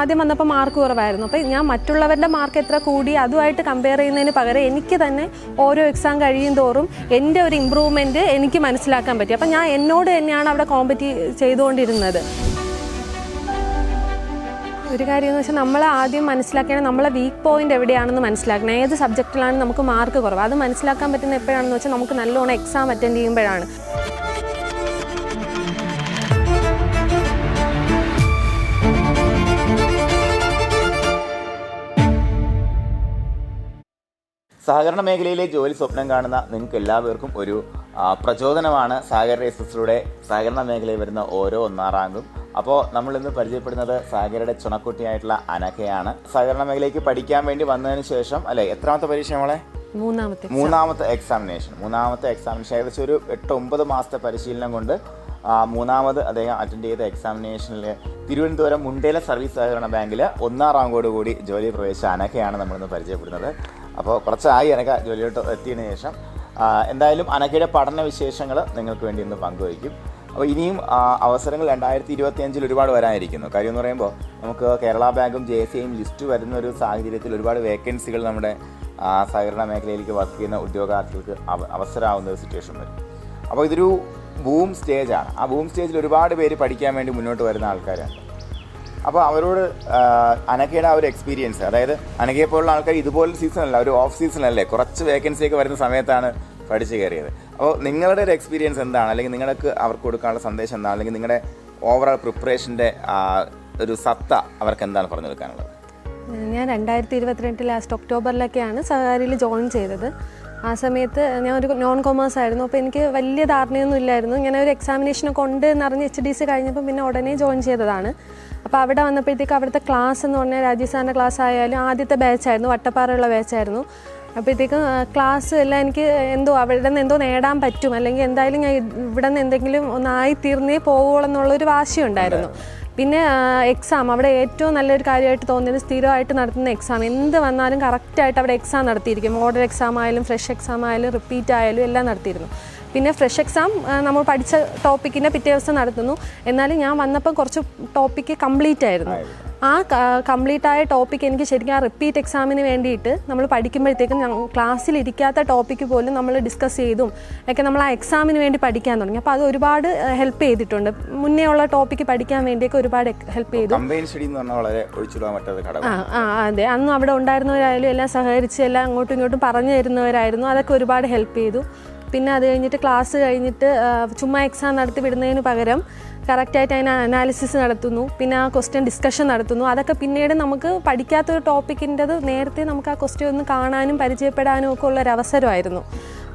ആദ്യം വന്നപ്പോൾ മാർക്ക് കുറവായിരുന്നു. അപ്പോൾ ഞാൻ മറ്റുള്ളവരുടെ മാർക്ക് എത്ര കൂടി അതുമായിട്ട് കമ്പയർ ചെയ്യുന്നതിന് പകരം എനിക്ക് തന്നെ ഓരോ എക്സാം കഴിയും തോറും എന്റെ ഒരു ഇമ്പ്രൂവ്മെന്റ് എനിക്ക് മനസ്സിലാക്കാൻ പറ്റി. അപ്പം ഞാൻ എന്നോട് തന്നെയാണ് അവിടെ കോമ്പറ്റി ചെയ്തുകൊണ്ടിരുന്നത്. ഒരു കാര്യം എന്ന് വെച്ചാൽ നമ്മൾ ആദ്യം മനസ്സിലാക്കണം നമ്മളെ വീക്ക് പോയിന്റ് എവിടെയാണെന്ന് മനസ്സിലാക്കണം. ഏത് സബ്ജക്റ്റിലാണ് നമുക്ക് മാർക്ക് കുറവ്? അത് മനസ്സിലാക്കാൻ പറ്റുന്ന എപ്പോഴാണെന്ന് വെച്ചാൽ നമുക്ക് നല്ലോണം എക്സാം അറ്റൻഡ് ചെയ്യുമ്പോഴാണ്. സഹകരണ മേഖലയിലെ ജോലി സ്വപ്നം കാണുന്ന നിങ്ങൾക്ക് എല്ലാവർക്കും ഒരു പ്രചോദനമാണ്. സഹകരണ രജിസ്റ്ററിലൂടെ സഹകരണ മേഖലയിൽ വരുന്ന ഓരോ ഒന്നാം റാങ്കും. അപ്പോൾ നമ്മൾ ഇന്ന് പരിചയപ്പെടുന്നത് സാഗരയുടെ ചുണക്കുട്ടിയായിട്ടുള്ള അനഘയാണ്. സഹകരണ മേഖലയ്ക്ക് പഠിക്കാൻ വേണ്ടി വന്നതിന് ശേഷം അല്ലെ എത്രാമത്തെ പരീക്ഷ നമ്മളെ മൂന്നാമത്തെ മൂന്നാമത്തെ എക്സാമിനേഷൻ. മൂന്നാമത്തെ എക്സാമിനേഷൻ ഏകദേശം ഒരു എട്ട് ഒമ്പത് മാസത്തെ പരിശീലനം കൊണ്ട് മൂന്നാമത് അദ്ദേഹം അറ്റൻഡ് ചെയ്ത എക്സാമിനേഷനിൽ തിരുവനന്തപുരം മുണ്ടേല സർവീസ് സഹകരണ ബാങ്കിൽ ഒന്നാം റാങ്കോട് കൂടി ജോലി പ്രവേശിച്ച അനഘയാണ് നമ്മളിന്ന് പരിചയപ്പെടുന്നത്. അപ്പോൾ കുറച്ചായി അനക്ക ജോലിയോട്ട് എത്തിയതിനു ശേഷം. എന്തായാലും അനക്കയുടെ പഠന വിശേഷങ്ങൾ നിങ്ങൾക്ക് വേണ്ടി ഇന്ന് പങ്കുവയ്ക്കും. അപ്പോൾ ഇനിയും അവസരങ്ങൾ രണ്ടായിരത്തി ഇരുപത്തി അഞ്ചിൽ ഒരുപാട് വരാനിരിക്കുന്നു. കാര്യം എന്ന് പറയുമ്പോൾ നമുക്ക് കേരള ബാങ്കും ജെ സി ഐയും ലിസ്റ്റ് വരുന്ന ഒരു സാഹചര്യത്തിൽ ഒരുപാട് വേക്കൻസികൾ നമ്മുടെ സഹകരണ മേഖലയിലേക്ക് വർക്ക് ചെയ്യുന്ന ഉദ്യോഗാർത്ഥികൾക്ക് അവ- അവസരമാവുന്ന ഒരു സിറ്റുവേഷൻ വരും. അപ്പോൾ ഇതൊരു ബൂം സ്റ്റേജാണ്. ആ ബൂം സ്റ്റേജിൽ ഒരുപാട് പേര് പഠിക്കാൻ വേണ്ടി മുന്നോട്ട് വരുന്ന ആൾക്കാരാണ് അപ്പോൾ അവരോട് ആ, അനഘയുടെ ആ ഒരു എക്സ്പീരിയൻസ് അതായത് അനഘയെ പോലുള്ള ആൾക്കാർ ഇതുപോലെ സീസണല്ല ഒരു ഓഫ് സീസണല്ലേ കുറച്ച് വേക്കൻസി ഒക്കെ വരുന്ന സമയത്താണ് പഠിച്ചു കയറിയത്. അപ്പോൾ നിങ്ങളുടെ ഒരു എക്സ്പീരിയൻസ് എന്താണ്? അല്ലെങ്കിൽ നിങ്ങൾക്ക് അവർക്ക് കൊടുക്കാനുള്ള സന്ദേശം എന്താണ്? അല്ലെങ്കിൽ നിങ്ങളുടെ ഓവറോൾ പ്രിപ്പറേഷന്റെ ഒരു സത്ത അവർക്ക് എന്താണ് പറഞ്ഞു കൊടുക്കാനുള്ളത്? ഞാൻ രണ്ടായിരത്തി ഇരുപത്തിരണ്ട് ലാസ്റ്റ് ഒക്ടോബറിലൊക്കെയാണ് സഹകാരിയിൽ ജോയിൻ ചെയ്തത്. ആ സമയത്ത് ഞാൻ ഒരു നോൺ കോമേഴ്സ് ആയിരുന്നു. അപ്പോൾ എനിക്ക് വലിയ ധാരണയൊന്നും ഇല്ലായിരുന്നു. ഇങ്ങനെ ഒരു എക്സാമിനേഷനൊക്കെ ഉണ്ട് എന്നറിഞ്ഞ് എച്ച് ഡി സി കഴിഞ്ഞപ്പോൾ പിന്നെ ഉടനെ ജോയിൻ ചെയ്തതാണ്. അപ്പോൾ അവിടെ വന്നപ്പോഴത്തേക്ക് അവിടുത്തെ ക്ലാസ് എന്ന് പറഞ്ഞാൽ രാജീവ് സാറിന്റെ ക്ലാസ് ആയാലും ആദ്യത്തെ ബാച്ചായിരുന്നു വട്ടപ്പാറയുള്ള ബാച്ചായിരുന്നു അപ്പോഴത്തേക്കും ക്ലാസ് എല്ലാം എനിക്ക് എന്തോ അവിടെ നിന്ന് എന്തോ നേടാൻ പറ്റും. അല്ലെങ്കിൽ എന്തായാലും ഞാൻ ഇവിടെ നിന്ന് എന്തെങ്കിലും ഒന്നായി തീർന്നേ പോവുള്ളൂ എന്നുള്ളൊരു വാശിയുണ്ടായിരുന്നു. പിന്നെ എക്സാം അവിടെ ഏറ്റവും നല്ലൊരു കാര്യമായിട്ട് തോന്നിയത് സ്ഥിരമായിട്ട് നടത്തുന്ന എക്സാം എന്ത് വന്നാലും കറക്റ്റായിട്ട് അവിടെ എക്സാം നടത്തിയിരിക്കും. മോഡൽ എക്സാം ആയാലും ഫ്രഷ് എക്സാം ആയാലും റിപ്പീറ്റ് ആയാലും എല്ലാം നടത്തിയിരുന്നു. പിന്നെ ഫ്രഷ് എക്സാം നമ്മൾ പഠിച്ച ടോപ്പിക്കിന്റെ പിറ്റേ ദിവസം നടത്തുന്നു. എന്നാലും ഞാൻ വന്നപ്പം കുറച്ച് ടോപ്പിക്ക് കംപ്ലീറ്റ് ആയിരുന്നു. ആ കംപ്ലീറ്റ് ആയ ടോപ്പിക്ക് എനിക്ക് ശരിക്കും ആ റിപ്പീറ്റ് എക്സാമിന് വേണ്ടിയിട്ട് നമ്മൾ പഠിക്കുമ്പോഴത്തേക്കും ക്ലാസ്സിൽ ഇരിക്കാത്ത ടോപ്പിക്ക് പോലും നമ്മൾ ഡിസ്കസ് ചെയ്തും ഒക്കെ നമ്മൾ ആ എക്സാമിന് വേണ്ടി പഠിക്കാൻ തുടങ്ങി. അപ്പോൾ അത് ഒരുപാട് ഹെൽപ്പ് ചെയ്തിട്ടുണ്ട്. മുന്നേ ഉള്ള ടോപ്പിക്ക് പഠിക്കാൻ വേണ്ടിയൊക്കെ ഒരുപാട് ഹെൽപ്പ് ചെയ്തു. വളരെ ആ ആ അതെ. അന്ന് അവിടെ ഉണ്ടായിരുന്നവരായാലും എല്ലാം സഹകരിച്ച് എല്ലാം അങ്ങോട്ടും ഇങ്ങോട്ടും പറഞ്ഞു തരുന്നവരായിരുന്നു. അതൊക്കെ ഒരുപാട് ഹെൽപ്പ് ചെയ്തു. പിന്നെ അത് കഴിഞ്ഞിട്ട് ക്ലാസ് കഴിഞ്ഞിട്ട് ചുമ്മാ എക്സാം നടത്തി വിടുന്നതിന് പകരം കറക്റ്റായിട്ട് അതിന് അനാലിസിസ് നടത്തുന്നു. പിന്നെ ആ ക്വസ്റ്റ്യൻ ഡിസ്കഷൻ നടത്തുന്നു. അതൊക്കെ പിന്നീട് നമുക്ക് പഠിക്കാത്തൊരു ടോപ്പിക്കിന്റെത് നേരത്തെ നമുക്ക് ആ ക്വസ്റ്റ്യൻ ഒന്ന് കാണാനും പരിചയപ്പെടാനും ഒക്കെ ഉള്ള അവസരമായിരുന്നു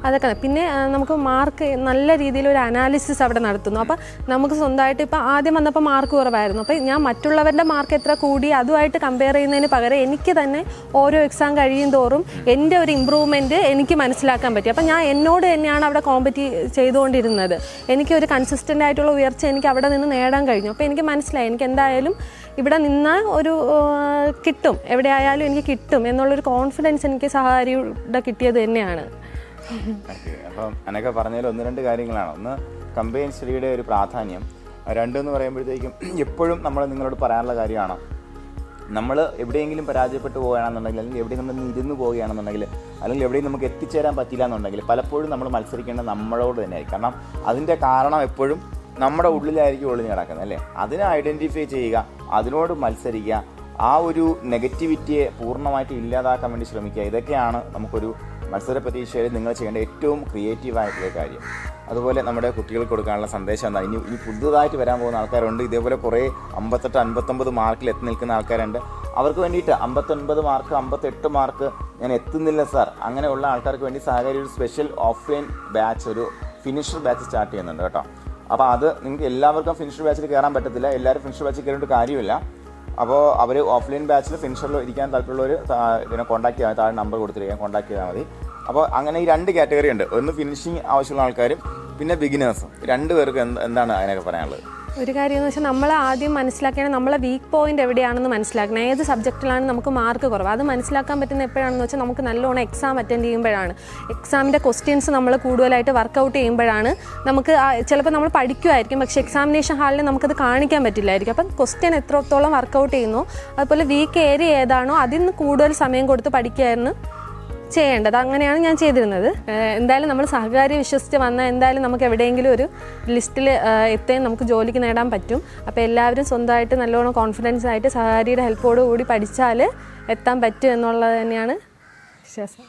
അതൊക്കെ പിന്നെ നമുക്ക് മാർക്ക് നല്ല രീതിയിൽ ഒരു അനാലിസിസ് അവിടെ നടത്തുന്നു. അപ്പോൾ നമുക്ക് സ്വന്തമായിട്ട് ഇപ്പം ആദ്യം വന്നപ്പോൾ മാർക്ക് കുറവായിരുന്നു. അപ്പോൾ ഞാൻ മറ്റുള്ളവരുടെ മാർക്ക് എത്ര കൂടി അതുമായിട്ട് കമ്പയർ ചെയ്യുന്നതിന് പകരം എനിക്ക് തന്നെ ഓരോ എക്സാം കഴിയും തോറും എന്റെ ഒരു ഇമ്പ്രൂവ്മെന്റ് എനിക്ക് മനസ്സിലാക്കാൻ പറ്റി. അപ്പോൾ ഞാൻ എന്നോട് തന്നെയാണ് അവിടെ കോമ്പറ്റി ചെയ്തുകൊണ്ടിരുന്നത്. എനിക്ക് ഒരു കൺസിസ്റ്റന്റ് ആയിട്ടുള്ള ഉയർച്ച എനിക്ക് അവിടെ നിന്ന് നേടാൻ കഴിഞ്ഞു. അപ്പോൾ എനിക്ക് മനസ്സിലായി. എനിക്ക് എന്തായാലും ഇവിടെ നിന്ന് ഒരു കിട്ടും. എവിടെ ആയാലും എനിക്ക് കിട്ടും. എന്നുള്ളൊരു കോൺഫിഡൻസ് എനിക്ക് സഹാരിയുടെ കിട്ടിയത് തന്നെയാണ്. അപ്പം അനൊക്കെ പറഞ്ഞതിൽ ഒന്ന് രണ്ട് കാര്യങ്ങളാണ്. ഒന്ന് കമ്പൈൻ സ്റ്റഡിയുടെ ഒരു പ്രാധാന്യം. രണ്ടെന്ന് പറയുമ്പോഴത്തേക്കും എപ്പോഴും നമ്മൾ നിങ്ങളോട് പറയാനുള്ള കാര്യമാണ്. നമ്മൾ എവിടെയെങ്കിലും പരാജയപ്പെട്ടു പോവുകയാണെന്നുണ്ടെങ്കിൽ അല്ലെങ്കിൽ എവിടെയും നമ്മൾ ഇരുന്ന് പോവുകയാണെന്നുണ്ടെങ്കിൽ അല്ലെങ്കിൽ എവിടെയും നമുക്ക് എത്തിച്ചേരാൻ പറ്റില്ല എന്നുണ്ടെങ്കിൽ പലപ്പോഴും നമ്മൾ മത്സരിക്കേണ്ടത് നമ്മളോട് തന്നെയായിരിക്കും. കാരണം അതിന്റെ കാരണം എപ്പോഴും നമ്മുടെ ഉള്ളിലായിരിക്കും ഒളിഞ്ഞ് കിടക്കുന്നത് അല്ലേ? അതിനെ ഐഡന്റിഫൈ ചെയ്യുക അതിനോട് മത്സരിക്കുക ആ ഒരു നെഗറ്റിവിറ്റിയെ പൂർണമായിട്ട് ഇല്ലാതാക്കാൻ വേണ്ടി ശ്രമിക്കുക ഇതൊക്കെയാണ് നമുക്കൊരു മത്സര പരീക്ഷയിൽ നിങ്ങൾ ചെയ്യേണ്ട ഏറ്റവും ക്രിയേറ്റീവായിട്ടുള്ള കാര്യം. അതുപോലെ നമ്മുടെ കുട്ടികൾക്ക് കൊടുക്കാനുള്ള സന്ദേശം എന്താ? ഇനി ഇനി പുതുതായിട്ട് വരാൻ പോകുന്ന ആൾക്കാരുണ്ട്. ഇതേപോലെ കുറേ അമ്പത്തെട്ട് അൻപത്തൊമ്പത് മാർക്കിൽ എത്തി നിൽക്കുന്ന ആൾക്കാരുണ്ട്. അവർക്ക് വേണ്ടിയിട്ട് അമ്പത്തൊൻപത് മാർക്ക് അമ്പത്തെട്ട് മാർക്ക് ഞാൻ എത്തുന്നില്ല സാർ. അങ്ങനെയുള്ള ആൾക്കാർക്ക് വേണ്ടി സഹകാരി ഒരു സ്പെഷ്യൽ ഓഫ്ലൈൻ ബാച്ച് ഒരു ഫിനിഷർ ബാച്ച് സ്റ്റാർട്ട് ചെയ്യുന്നുണ്ട് കേട്ടോ. അപ്പോൾ അത് നിങ്ങൾക്ക് എല്ലാവർക്കും ഫിനിഷർ ബാച്ചിൽ കയറാൻ പറ്റത്തില്ല. എല്ലാവരും ഫിനിഷർ ബാച്ചിൽ കയറിയിട്ട് കാര്യമില്ല. അപ്പോൾ അവർ ഓഫ്ലൈൻ ബാച്ചിൽ ഫിനിഷറിൽ ഇരിക്കാൻ താല്പര്യമുള്ളവർ ഇതിനെ കോൺടാക്ട് ചെയ്യാൻ താഴെ നമ്പർ കൊടുത്തിരിക്കാൻ കോൺടാക്ട് ചെയ്താൽ മതി. അപ്പോൾ അങ്ങനെ ഈ രണ്ട് കാറ്റഗറി ഉണ്ട്. ഒന്ന് ഫിനിഷിങ് ആവശ്യമുള്ള ആൾക്കാരും പിന്നെ ബിഗിനേഴ്സും രണ്ട് പേർക്ക് എന്താണ് അതിനൊക്കെ പറയാനുള്ളത്? ഒരു കാര്യം എന്ന് വെച്ചാൽ നമ്മൾ ആദ്യം മനസ്സിലാക്കണം നമ്മളെ വീക്ക് പോയിന്റ് എവിടെയാണെന്ന് മനസ്സിലാക്കണം. ഏത് സബ്ജക്റ്റിലാണ് നമുക്ക് മാർക്ക് കുറവ്? അത് മനസ്സിലാക്കാൻ പറ്റുന്ന എപ്പോഴാണെന്ന് വെച്ചാൽ നമുക്ക് നല്ലോണം എക്സാം അറ്റൻഡ് ചെയ്യുമ്പോഴാണ്. എക്സാമിന്റെ ക്വസ്റ്റ്യൻസ് നമ്മൾ കൂടുതലായിട്ട് വർക്കൗട്ട് ചെയ്യുമ്പോഴാണ് നമുക്ക് ചിലപ്പോൾ നമ്മൾ പഠിക്കുമായിരിക്കും പക്ഷേ എക്സാമിനേഷൻ ഹാളിൽ നമുക്കത് കാണിക്കാൻ പറ്റില്ലായിരിക്കും. അപ്പം ക്വസ്റ്റ്യൻ എത്രത്തോളം വർക്കൗട്ട് ചെയ്യുന്നു അതുപോലെ വീക്ക് ഏരിയ ഏതാണോ അതിൽ നിന്ന് കൂടുതൽ സമയം കൊടുത്ത് പഠിക്കുകയായിരുന്നു ചെയ്യേണ്ടത്. അങ്ങനെയാണ് ഞാൻ ചെയ്തിരുന്നത്. എന്തായാലും നമ്മൾ സഹകാരി വിശ്വസിച്ച് വന്നാൽ എന്തായാലും നമുക്ക് എവിടെയെങ്കിലും ഒരു ലിസ്റ്റിൽ എത്തേം നമുക്ക് ജോലിക്ക് നേടാൻ പറ്റും. അപ്പോൾ എല്ലാവരും സ്വന്തമായിട്ട് നല്ലോണം കോൺഫിഡൻസ് ആയിട്ട് സഹകാരിയുടെ ഹെൽപ്പോടുകൂടി പഠിച്ചാൽ എത്താൻ പറ്റും എന്നുള്ളത് തന്നെയാണ് വിശ്വാസം.